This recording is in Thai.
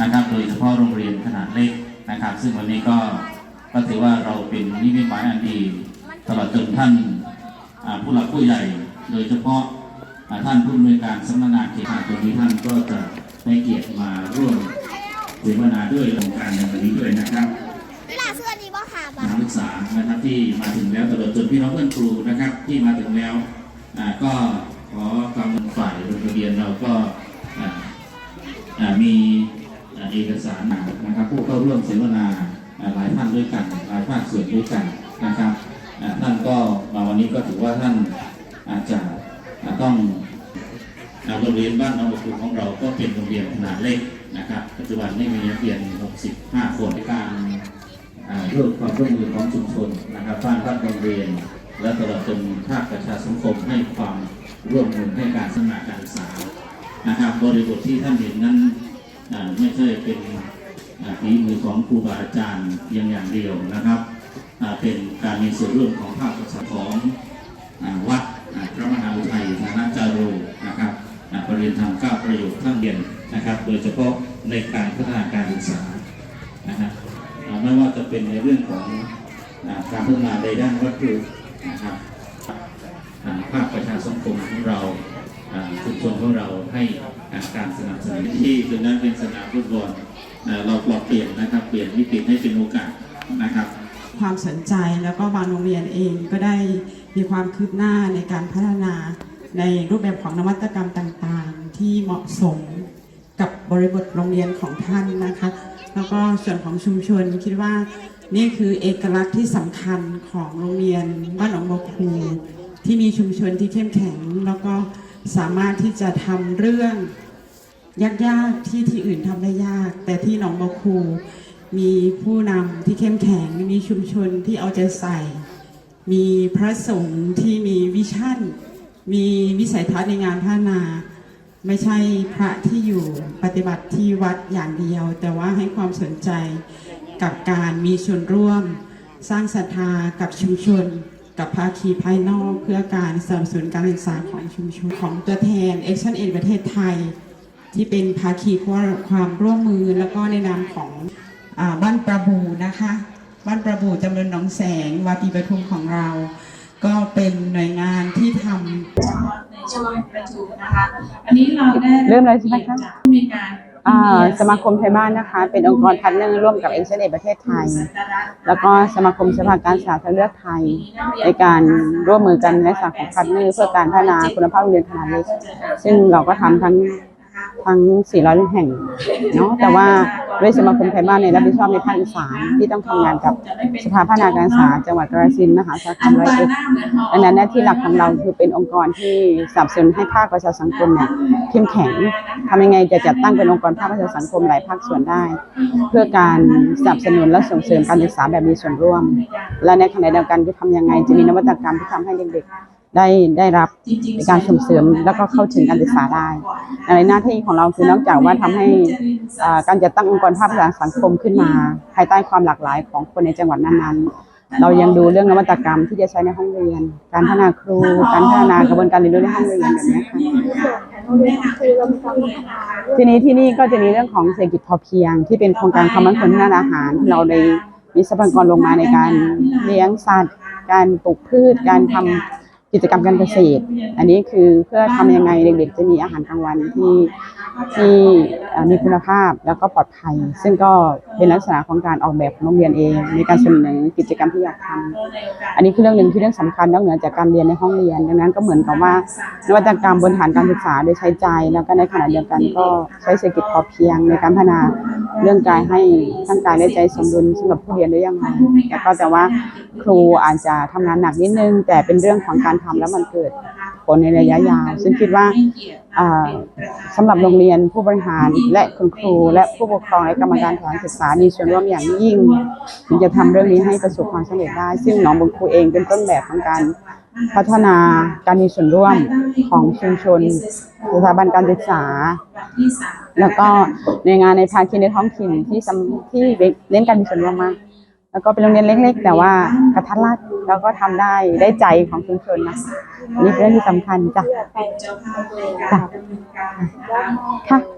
นะครับ โดยเฉพาะโรงเรียนขนาดเล็กนะครับ ซึ่งวันนี้ก็ก็ถือว่าเราเป็นนิมิตหมายอันดีตลอดจนท่านอ่าผู้หลักผู้ใหญ่ โดยเฉพาะอ่าท่านผู้อำนวยการสำนักงานเขตตรงนี้ท่านก็จะให้เกียรติมาร่วมเสวนาด้วยโครงการในวันนี้ด้วยนะครับเวลาเสื้อนี้บ่ค่ะบันักศึกษานะครับที่มาถึงแล้วตลอดจนพี่น้องเพื่อนครูนะครับ ที่มาถึงแล้วอ่าก็ขอความเป็นฝ่ายโรงเรียนเราก็อ่าอ่ามีอ่า เอกสารมานะครับผู้เข้าร่วมเสวนาหลายท่านด้วยกันหลายภาคส่วนด้วยกันนะครับท่านก็มาวันนี้ก็ถือว่าท่านอาจจะต้องอ่าโรงเรียนบ้านน้องบุตรของเราก็เป็นโรงเรียนขนาดเล็กนะครับ ปัจจุบันไม่มีนักเรียน 65คนในการร่วมความร่วมมือของชุมชนนะครับบ้านพักโรงเรียน และตลอดจนภาคประชาสังคมให้ความร่วมมือให้การสนับการศึกษานะครับบริบทที่ท่านเห็นนั้น ไม่ใช่เป็นอ่าฝีมือของครูบาอาจารย์เพียงอย่างเดียวนะครับเป็นการมีส่วนร่วมของภาคประชาของอวัดพระมหาอุทัยธนาจาโรนะครับประเรียนธรรมเก้าประโยชน์ทั้งเรียนนะครับ โดยเฉพาะในการพัฒนาการศึกษานะครับไม่ว่าจะเป็นในเรื่องของการพัฒนาในด้านวัตถุนะครับ ภาคประชาสังคมของเราชุมชนของเราให้การสนับสนุนที่ตรงนั้นเป็นสนามฟุตบอลเราปรับเปลี่ยนนะครับเปลี่ยนวิกฤตให้เป็นโอกาสนะครับ ความสนใจแล้วก็บางโรงเรียนเองก็ได้มีความคืบหน้าในการพัฒนาในรูปแบบของนวัตกรรมต่างๆ ที่เหมาะสมกับบริบทโรงเรียนของท่านนะคะ แล้วก็ส่วนของชุมชนคิดว่านี่คือเอกลักษณ์ที่สำคัญของโรงเรียนบ้านหนองบัวคู ที่มีชุมชนที่เข้มแข็ง แล้วก็สามารถที่จะทำเรื่องยากๆที่ที่อื่นทำได้ยาก แต่ที่หนองบัวคูมีผู้นำที่เข้มแข็ง มีชุมชนที่เอาใจใส่ มีพระสงฆ์ที่มีวิชั่น มีวิสัยทัศน์ในงานพัฒนา ไม่ใช่พระที่อยู่ปฏิบัติที่วัดอย่างเดียว แต่ว่าให้ความสนใจกับการมีส่วนร่วม สร้างศรัทธากับชุมชน กับภาคีภายนอกเพื่อการสนับสนุนการศึกษาของชุมชนของตัวแทน Action Aid ประเทศไทย ที่เป็นภาคีความร่วมมือแล้วก็ในนามของอาบ้านประบูนะคะบ้านประบูจำเริญหนองแสงวาปีปทุมของเรา ก็เป็นหน่วยงานที่ทำในช่วงประชุมนะคะอันนี้เราได้เริ่มเลยใช่ไหมคะ สมาคมไทยบ้านนะคะ เป็นองค์กรพาร์ทเนอร์ร่วมกับเอ็นเชนเอประเทศไทย แล้วก็สมาคมสภาการศึกษาทางเลือกไทย ในการร่วมมือกันในสาขาพาร์ทเนอร์เพื่อการพัฒนาคุณภาพโรงเรียนขนาดเล็กซึ่งเราก็ทำทั้งทั้ง 400 แห่งเนาะแต่ว่า ด้วยสมาคมไทยบ้านในรับผิดชอบในภาคอีสานที่ต้องทำงานกับสภาพัฒนาการศึกษาจังหวัดกาฬสินธุ์มหาสารคามร้อยเอ็ดดังนั้นหน้าที่หลักของเราคือเป็นองค์กรที่สนับสนุนให้ภาคประชาสังคมเนี่ยเข้มแข็งทำยังไงจะจัดตั้งเป็นองค์กรภาคประชาสังคมหลายภาคส่วนได้ เพื่อการสนับสนุนและส่งเสริมการศึกษาแบบมีส่วนร่วม และในขณะเดียวกันจะทำยังไงจะมีนวัตกรรมที่ทำให้เด็กๆ ได้ได้รับในการส่งเสริมแล้วก็เข้าถึงการศึกษาได้ในหน้าที่ของเราคือนอกจากว่าทำให้อ่าการจัดตั้งองค์กรภาคประชาสังคมขึ้นมา ภายใต้ความหลากหลายของคนในจังหวัดนั้นๆ เรายังดูเรื่องนวัตกรรมที่จะใช้ในห้องเรียน การพัฒนาครู การพัฒนากระบวนการเรียนรู้ในห้องเรียนแบบนี้ค่ะทีนี้ที่นี่ก็จะมีเรื่องของเศรษฐกิจพอเพียง ที่เป็นโครงการความมั่นคงทางด้านอาหารที่เราได้มีทรัพยากรลงมาในการเลี้ยงสัตว์ การปลูกพืช การทำ กิจกรรมการเกษตร อันนี้คือเพื่อทำยังไงเด็กๆ จะมีอาหารกลางวันที่ที่มีคุณภาพแล้วก็ปลอดภัย ซึ่งก็เป็นลักษณะของการออกแบบของโรงเรียนเอง ในการเสนอกิจกรรมที่อยากทำอันนี้คือเรื่องหนึ่งที่เรื่องสำคัญนอกเหนือจากการเรียนในห้องเรียน ดังนั้นก็เหมือนกับว่านวัตกรรมบนฐานการศึกษาโดยใช้ใจ แล้วก็ในขณะเดียวกันก็ใช้เศรษฐกิจพอเพียงในการพัฒนาเรื่องกายให้ทั้งกายและใจสมดุลสำหรับผู้เรียนได้ยังไงแล้วก็แต่ว่าครูอาจจะทำงานหนักนิดนึง แต่เป็นเรื่องของการทำแล้วมันเกิดผลในระยะยาว ซึ่งคิดว่าอ่าสำหรับโรงเรียนผู้บริหารและคุณครู และผู้ปกครองและกรรมการสถานศึกษา มีส่วนร่วมอย่างยิ่งถึงจะทำเรื่องนี้ให้ประสบความสำเร็จได้ ซึ่งหนองบุญครูเองเป็นต้นแบบของการพัฒนาการมีส่วนร่วมของชุมชนสถาบันการศึกษา แล้วก็ในงานในภาคีในท้องถิ่นที่ที่เน้นการมีส่วนร่วมมาก แล้วก็เป็นโรงเรียนเล็ก ๆ แต่ว่ากระทัดรัด แล้วก็ทำได้ได้ใจของชุมชนนะอันนี่เป็นเรื่องที่สำคัญจ้ะเป็นเจ้าภาพในการดำเนินการนะคะค่ะ